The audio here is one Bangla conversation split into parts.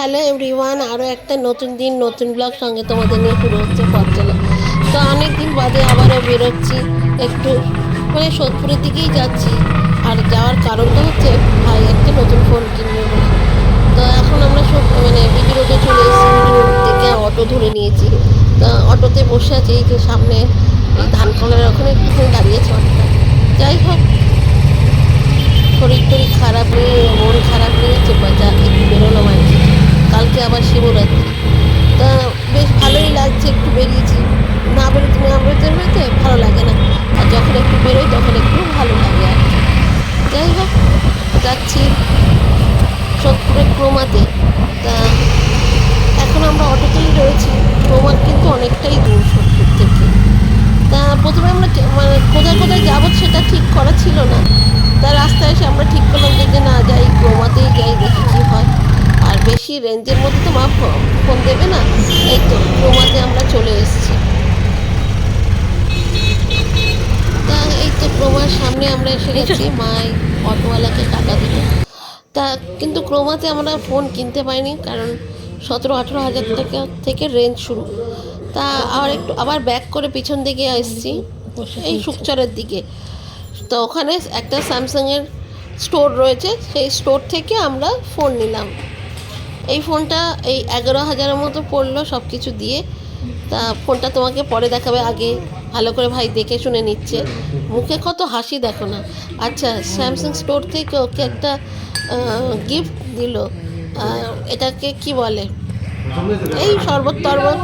হ্যালো এভরিওয়ান আরও একটা নতুন দিন, নতুন ব্লগ সঙ্গে তোমাদের নিয়ে শুরু হচ্ছে পথ তো অনেক দিন বাদে আবারও বেরোচ্ছি, একটু মানে সোদপুরের দিকেই যাচ্ছি। আর যাওয়ার কারণটা হচ্ছে, ভাই একটা নতুন ফোন কিনবে তো এখন আমরা সব মানে বিডি রোডে চলে এসেছি রোড থেকে অটো ধরে নিয়েছি। তো অটোতে বসে আছি, এই যে সামনে এই ধান কলের ওখানে একটুখানি দাঁড়িয়েছে অটোটা যাই হোক, শরীর টরীর খারাপ নিয়ে মন খারাপ নিয়ে চেপা যা একটু বেরোলাম আর কি কালকে আবার শিবরাত্রি তা বেশ ভালোই লাগছে একটু বেরিয়েছি না বেরোতে না বেরোতে বেরোতে ভালো লাগে না আর যখন একটু বেরোই তখন একটু ভালো লাগে আর কি যাই হোক যাচ্ছি সোদপুরের ক্রোমাতে তা এখন আমরা অটোতেই রয়েছি ক্রোমা কিন্তু অনেকটাই দূর সোদপুর থেকে তা প্রথমে আমরা যে- মানে কোথায় কোথায় যাব সেটা ঠিক করা ছিল না তা রাস্তায় এসে আমরা ঠিক করলাম যে যে না যাই ক্রোমাতেই যাই দেখি কী হয় আর বেশি রেঞ্জের মধ্যে তো মা ফোন দেবে না। এই তো ক্রোমাতে আমরা চলে এসেছি। তা এই তো ক্রোমার সামনে আমরা এসে গেছি মাই অটোওয়ালাকে টাকা দিল তা কিন্তু ক্রোমাতে আমরা ফোন কিনতে পাইনি কারণ সতেরো আঠেরো হাজার টাকা থেকে রেঞ্জ শুরু। তা আবার একটু আবার ব্যাক করে পিছন দিকে এসেছি এই সুকচরের দিকে। তো ওখানে একটা স্যামসাংয়ের স্টোর রয়েছে সেই স্টোর থেকে আমরা ফোন নিলাম। এই ফোনটা এই এগারো হাজারের মতো পড়ল সব কিছু দিয়ে। তা ফোনটা তোমাকে পরে দেখাবে আগে ভালো করে ভাই দেখে শুনে নিচ্ছে। মুখে কত হাসি দেখো না। আচ্ছা স্যামসাং স্টোর থেকে ওকে একটা গিফট দিল। এটাকে কি বলে? এই শরবত টরবত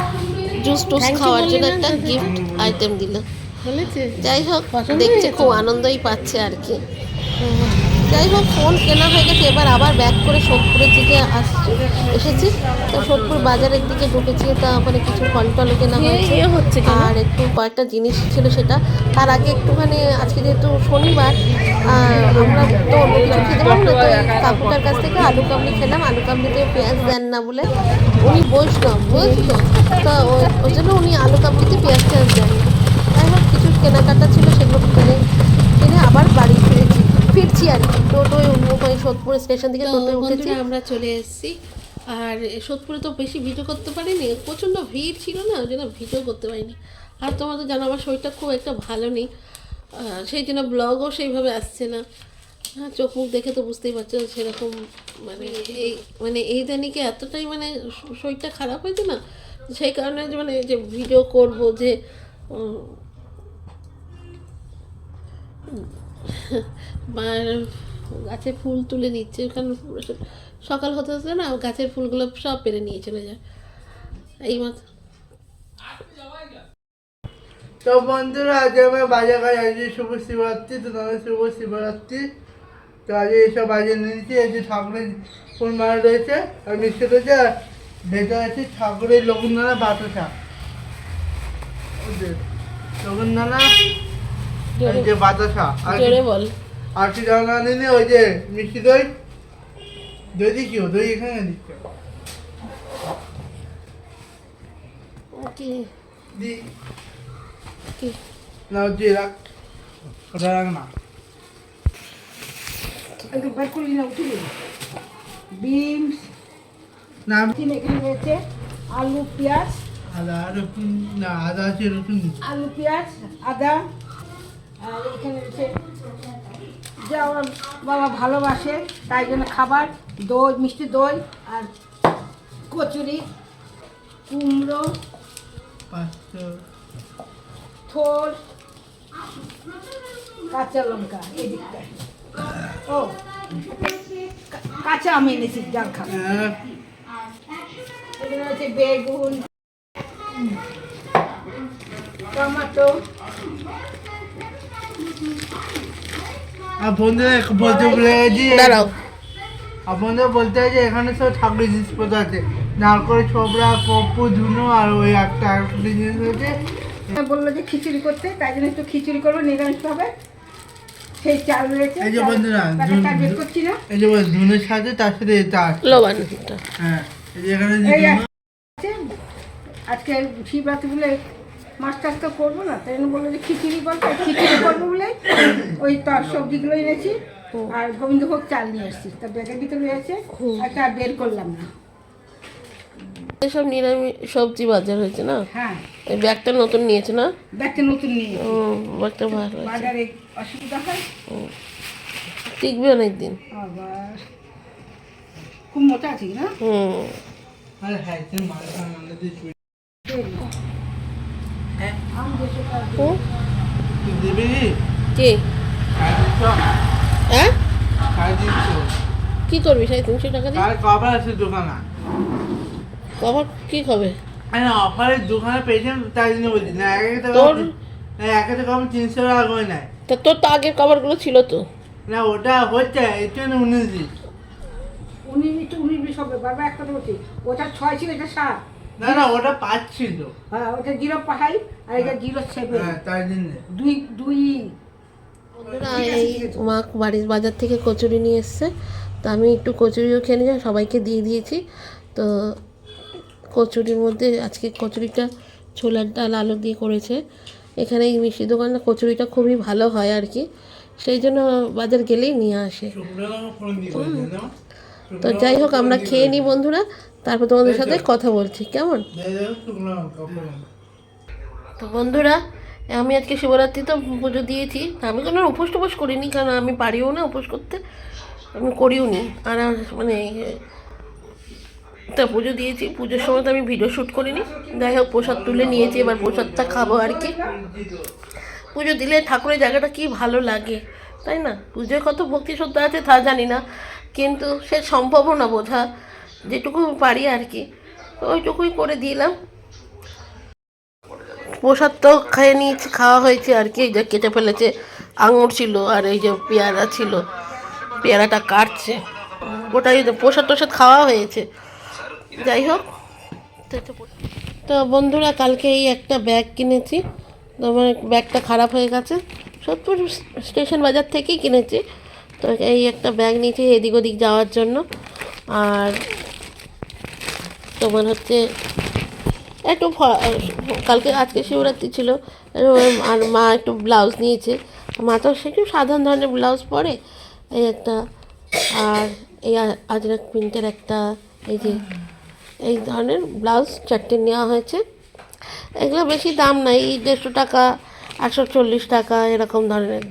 জুস টুস খাওয়ার জন্য একটা গিফট আইটেম দিল। যাই হোক দেখছে খুব আনন্দই পাচ্ছে আর কি। যাই হোক ফোন কেনা হয়ে গেছে এবার আবার ব্যাক করে সোদপুরের দিকে আসছি এসেছি। তো সোদপুর বাজারের দিকে ঢুকেছি তা ওখানে কিছু ফল টল কেনা হয়েছে। এ হচ্ছে কেন? আর একটু কয়েকটা জিনিস ছিল সেটা। তার আগে একটুখানি আজকে যেহেতু শনিবার আমরা তো অন্য কিছু খেতে পারব না তো কাকুটার কাছ থেকে আলু কাবলি খেলাম। আলু কাবলিতে পেঁয়াজ দেন না বলে উনি বৈষ্ণব বুঝছ তো ওই- জন্য উনি আলু কাবলিতে পেঁয়াজ টেয়াজ দেন না। যাই হোক কিছু কেনাকাটা ছিল সেগুলো কিনে কিনে আবার বাড়ি ফিরেছি। ফিরছি আর কি। টোটোয় ওই সোদপুর স্টেশন থেকে টোটোয় উঠেছি। আমরা চলে এসেছি। আর সোদপুরে তো বেশি ভিডিও করতে পারিনি প্রচণ্ড ভিড় ছিল না ওই জন্য ভিডিও করতে পারিনি। আর তোমার তো জানো আমার শরীরটা খুব একটা ভালো নেই। সেই জন্য ব্লগও সেইভাবে আসছে না। হ্যাঁ চোখ মুখ দেখে তো বুঝতেই পারছ সেরকম মানে এই মানে এই দানিকে এতটাই মানে শরীরটা খারাপ হয়েছে না সেই কারণে মানে যে ভিডিও করব যে গাছে ফুল তুলে নিচ্ছে কারণ সকাল হতে হতে না গাছের ফুলগুলো সব পেরে নিয়ে চলে যায়। এই মাত্র। তো বন্ধুরা আজ আমি বাজার কাজ আজ শুভ শিবরাত্রি, তো তোমাদের শুভ শিবরাত্রি। তো আজ এইসব বাজার নিয়েছি এই যে ঠাকুরের ফুল মারা রয়েছে, আর মিষ্টি রয়েছে, আর ভেতরে আছে ঠাকুরের লগুনদানা বাতাসা। ওই যে লগুনদানা এই যে বাতাসা জোরে বল। আর কি জানা নিলে ওই যে মিষ্টি দই? দই দিচ্ছি দই এখানে দিচ্ছে কি? দি। কি? না হচ্ছে রাখ। ওটা রাখ না। একটু বের করলি না উঠিয়ে বিনস না। চিনি এখানে রয়েছে। আলু পেঁয়াজ। আদা রসুন না আদা আছে রসুন আলু পেঁয়াজ আদা। আর এখানে রয়েছে যা ওরা বাবা ভালোবাসে তাই জন্য খাবার দই মিষ্টি দই আর কচুরি কুমড়ো থোর কাঁচা লঙ্কা এই দিকটায় ও কাঁচা আমি এনেছি জাল খাব এখানে বেগুন টমেটো। আর বন্ধুরা বলতে ভুলে গেছি দাঁড়াও। আর বন্ধুরা বলতে হয় যে এখানে সব ঠাকুরের জিনিসপত্র আছে। নারকল ছোবড়া কপ্পু ধুনো আর ওই একটা জিনিস রয়েছে বলল যে খিচুড়ি করতে তাই জন্য একটু খিচুড়ি করব নিরামিষ হবে। সেই চাল রয়েছে এই যে বন্ধুরা, প্যাকেটটা ধুন- বের করছি না। এই যে ধুনোর সাথে তার সাথে এটা আছে। হ্যাঁ এখানে আজকে শিবরাত্রি বলে মাছ টাছ তো করব না তাই জন্য বলল যে খিচুড়ি করব খিচুড়ি করব বলে ওই তর সবজিগুলো এনেছি। আর গোবিন্দভোগ চাল নিয়ে এসেছি তা ব্যাগের ভিতরে রয়েছে একটা বের করলাম না। এসব নিরামিষ সবজি বাজার হয়েছে না? হ্যাঁ। এই ব্যাগটা নতুন নিয়েছে না? ব্যাগটা নতুন নিয়ে ও ব্যাগটা ভালো বাজারে অসুবিধা হয়? টিকবে অনেক দিন আবার খুব মোটা আছে না? হুম। আরে হ্যাঁ তুই মাল খাওয়া দিয়ে চুরি আম দেশে কাজ হুম? তুই দিবি কি? হ্যাঁ? কি করবি সাড়ে তিনশো টাকা দিয়ে? কবার আছে দোকানে কবার কি হবে অফারের দোকানে পেয়েছেন তাই জন্য বলছি না এক একটা তোর? না এক একটা কম তিনশো টাকা করে নেয় তা তোর তো আগের কভারগুলো ছিল তো। না ওটা হচ্ছে এর জন্য উনিশ দিন উনি একটু উনি বিশ হবে বাবা, একটা ওটা ছয় ছিল, এটা সাত। না না ওটা পাঁচ ছিল হ্যাঁ ওটা জিরো পাহাই আর এটা জিরো সেভেন হ্যাঁ তাই জন্য। দুই দুই। এই মা বাড়ির বাজার থেকে কচুরি নিয়ে এসছে। তো আমি একটু কচুরিও খেয়ে নিয়ে সবাইকে দিয়ে দিয়েছি। তো কচুরির মধ্যে আজকে কচুরিটা ছোলার ডাল আলু দিয়ে করেছে। এখানে এই মিষ্টি দোকানে কচুরিটা খুবই ভালো হয় আর কি। সেই জন্য বাজার গেলেই নিয়ে আসে। তো যাই হোক আমরা খেয়ে নিই বন্ধুরা। তারপর তোমাদের সাথে কথা বলছি কেমন? তো বন্ধুরা আমি আজকে শিবরাত্রি তো পুজো দিয়েছি। আমি কোনো উপোস টুপোস করিনি কারণ আমি পারিও না উপোস করতে। আমি করিও নি। আর মানে তা পুজো দিয়েছি। পুজোর সময় তো আমি ভিডিও শ্যুট করিনি। যাই হোক প্রসাদ তুলে নিয়েছি এবার প্রসাদটা খাব আর কি। পুজো দিলে ঠাকুরের জায়গাটা কি ভালো লাগে তাই না? পুজোয় কত ভক্তি শ্রদ্ধা আছে তা জানি না। কিন্তু সে সম্ভবও না বোঝা যেটুকু পারি আর কি। ওইটুকুই করে দিলাম। প্রসাদ তো খেয়ে নিয়েছি, খাওয়া হয়েছে আর কি। এই যে কেটে ফেলেছে, আঙুর ছিল আর এই যে পেয়ারা ছিল। পেয়ারাটা কাটছে। গোটাই প্রসাদ টসাদ খাওয়া হয়েছে। যাই হোক। তো বন্ধুরা, কালকে এই একটা ব্যাগ কিনেছি। তো ব্যাগটা খারাপ হয়ে গেছে। সোদপুর স্টেশন বাজার থেকেই কিনেছি। তো এই একটা ব্যাগ নিয়েছি এদিক ওদিক যাওয়ার জন্য। আর তোমার হচ্ছে একটু কালকে আজকে শিবরাত্রি ছিল আর মা একটু ব্লাউজ নিয়েছে। মা তো সে একটু সাধারণ ধরনের ব্লাউজ পরে, এই একটা, আর এই আজরাক প্রিন্টের একটা, এই যে, এই ধরনের ব্লাউজ চারটে নেওয়া হয়েছে। এগুলো বেশি দাম নাই, দেড়শো টাকা, একশো চল্লিশ টাকা, এরকম ধরনের।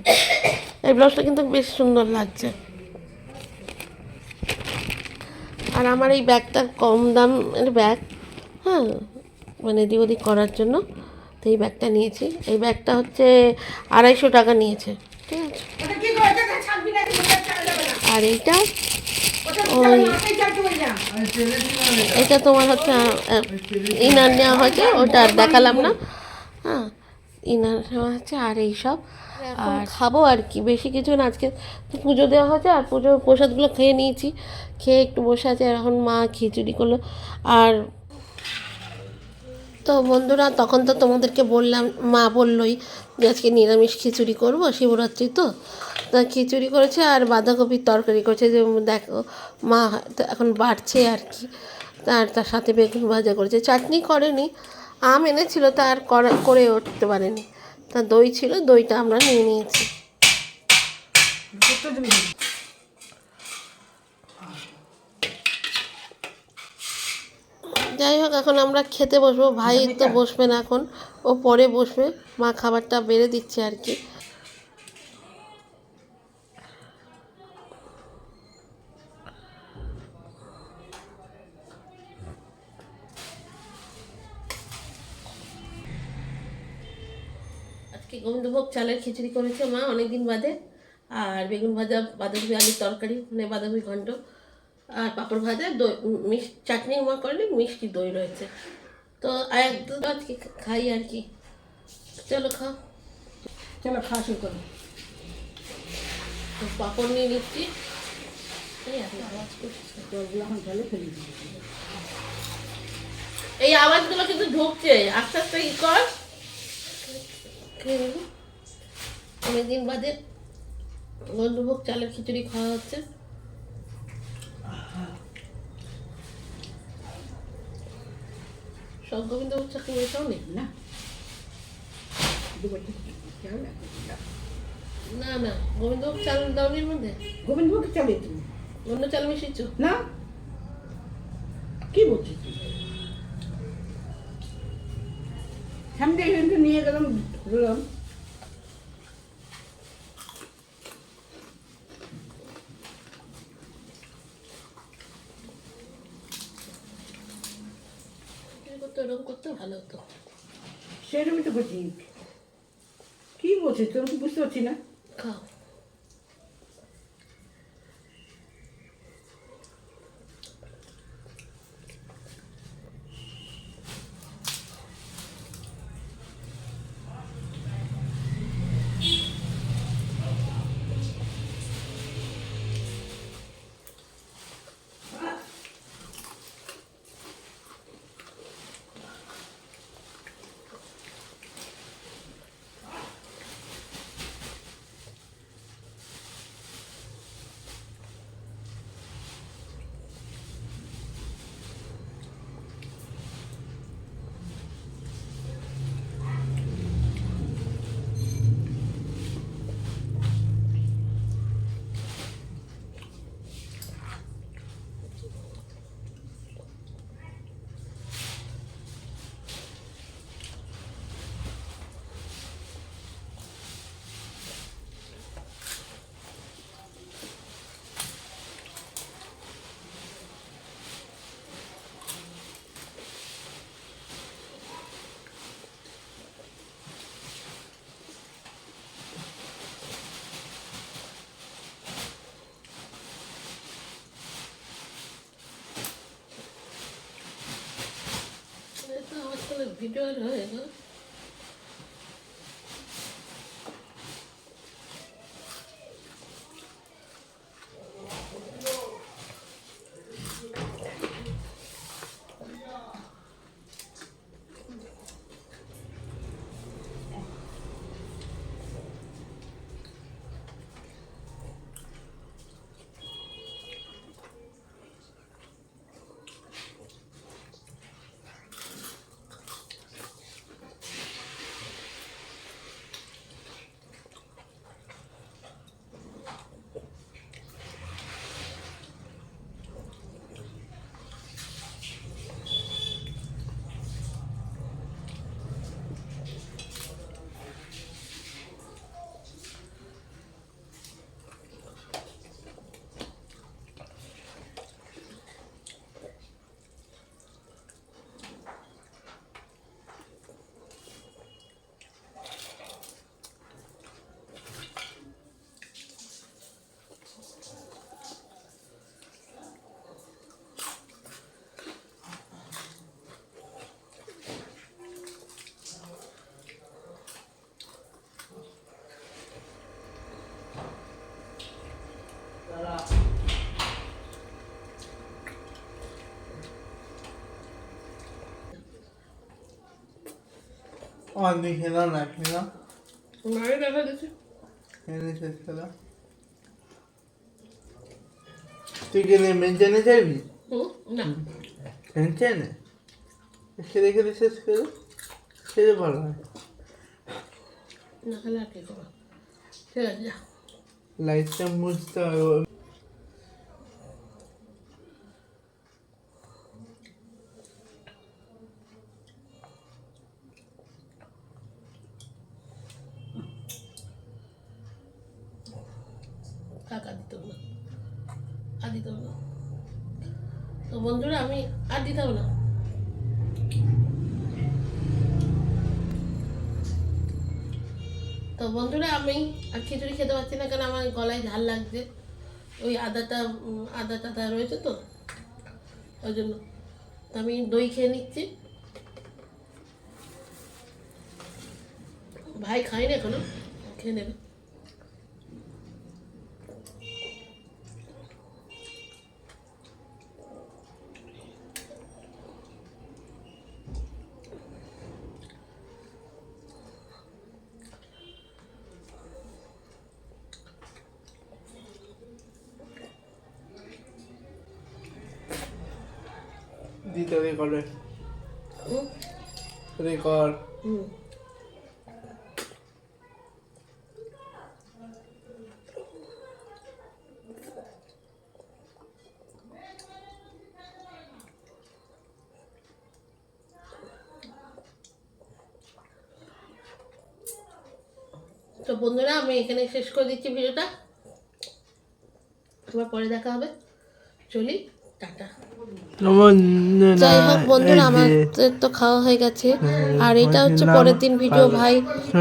এই ব্লাউজটা কিন্তু বেশ সুন্দর লাগছে। আর আমার এই ব্যাগটা কম দামের ব্যাগ হ্যাঁ মানে এদিক ওদিক করার জন্য তো এই ব্যাগটা নিয়েছি। এই ব্যাগটা হচ্ছে আড়াইশো টাকা নিয়েছে ঠিক আছে? আর এইটা ওই। এটা তোমার হচ্ছে ইনার নেওয়া হয়েছে ওটা আর দেখালাম না। হ্যাঁ ইনার নেওয়া হচ্ছে আর এইসব আর খাব আর কি বেশি কিছু না। আজকে পুজো দেওয়া হয়েছে আর পুজোর প্রসাদগুলো খেয়ে নিয়েছি। খেয়ে একটু বসে আছে আর এখন মা খিচুড়ি করল। আর তো বন্ধুরা তখন তো তোমাদেরকে বললাম মা বললোই যে আজকে নিরামিষ খিচুড়ি করব শিবরাত্রি তো। তা খিচুড়ি করেছে আর বাঁধাকপির তরকারি করেছে যে দেখো মা এখন বাড়ছে আর কি। তার তার সাথে বেগুন ভাজা করেছে। চাটনি করেনি আম এনেছিল তা আর করা করে উঠতে পারেনি। তা দই ছিল, দইটা আমরা নিয়ে নিয়েছি। যাই হোক, এখন আমরা খেতে বসবো। ভাই তো বসবে না এখন, ও পরে বসবে। মা খাবারটা বেড়ে দিচ্ছে আর কি। চালের খিচুড়ি করেছে মা অনেকদিন বাদে। আর বেগুন ভাজা বাঁধাকপি আলুর তরকারি মানে বাঁধাকপি ঘন্ট। আর পাঁপড় ভাজা দই মিষ্টি চাটনি মা করলে মিষ্টি দই রয়েছে। তো একদম আজকে খাই আর কি। চলো খাও। চলো খাওয়া শুরু করো। তো পাঁপড় নিয়ে নিচ্ছি। এই আওয়াজগুলো কিন্তু ঢুকছে। আস্তে আস্তে ই কর। অনেকদিন বাদে বন্ধুভোগ চালের খিচুড়ি খাওয়া হচ্ছে। সব গোবিন্দভোগ চাকরি মেশাও নেই না? না। না গোবিন্দভোগ চাল দাওনির মধ্যে? গোবিন্দভোগ চালিয়ে তুমি অন্য চাল মিশিয়েছ? না। কি বলছিস তুই? সামনে নিয়ে গেলাম ধরলাম এটা করতে ওরকম করতে ভালো হতো সেরকমই তো বুঝি কি বলছিস? তোর বুঝতে পারছি না। খাও এটা আমার তাহলে না অনেক খেলাম না খেলাম। মায়ের দেখা দিচ্ছে এনে শেষ খেলা তুই নেমে জেনে যাবি? না। টেনশনে খেলে খেলে শেষ করে খেলে ভালো হয়। না খেলে আর কি করব ঠিক আছে লাইটটা মুছতে হবে। তো বন্ধুরা, আমি আর দিতাম না তো বন্ধুরা, আমি আর খিচুড়ি খেতে পারছি না কেন আমার গলায় ঝাল লাগছে। ওই আদাটা আদা টাদা রয়েছে তো, ওই জন্য। তো আমি দই খেয়ে নিচ্ছি। ভাই খাইনি এখনও, খেয়ে নেবে। দিতে রেকর্ডে রেকর্ড তো বন্ধুরা আমি এখানে শেষ করে দিচ্ছি ভিডিওটা। আবার পরে দেখা হবে। চলি টাটা। যাই হোক বন্ধুরা আমাদের তো খাওয়া হয়ে গেছে। আর এটা হচ্ছে পরের দিন ভিডিও ভাই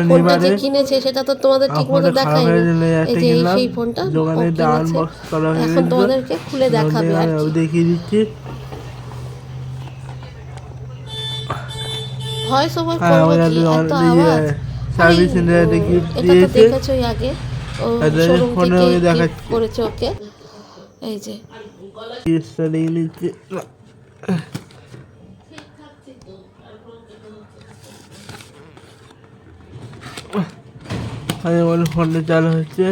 ফোনটা যে কিনেছে সেটা তো তোমাদের ঠিক মতো দেখাই এই যে সেই ফোনটা হয়ে এখন তোমাদেরকে খুলে দেখাবে আর। দেখিয়ে দিচ্ছি। ভয়েস ওভার হ্যাঁ, করব কি? এত আওয়াজ। সার্ভিস সেন্টারে গিফট এটা তো দিয়েছে। দেখেছোই আগে। ও শোরুম থেকে ওই দেখাচ্ছে। করেছে ওকে। এই যে ফোনটা চালু হচ্ছে।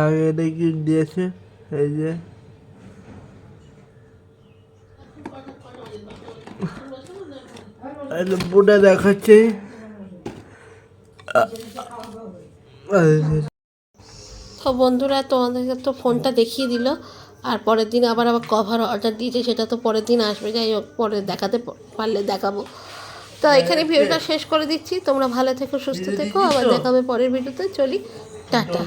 আগে এটা গিফট দিয়েছে? এই যে। বুটা দেখাচ্ছে। তো বন্ধুরা তোমাদেরকে তো ফোনটা দেখিয়ে দিল। আর পরের দিন আবার আবার কভার অর্ডার দিয়েছে সেটা তো পরের দিন আসবে। যাই হোক পরে দেখাতে পারলে দেখাবো। তো এখানে ভিডিওটা শেষ করে দিচ্ছি। তোমরা ভালো থেকো সুস্থ থেকো। আবার দেখাবে পরের ভিডিওতে। চলি টাটা।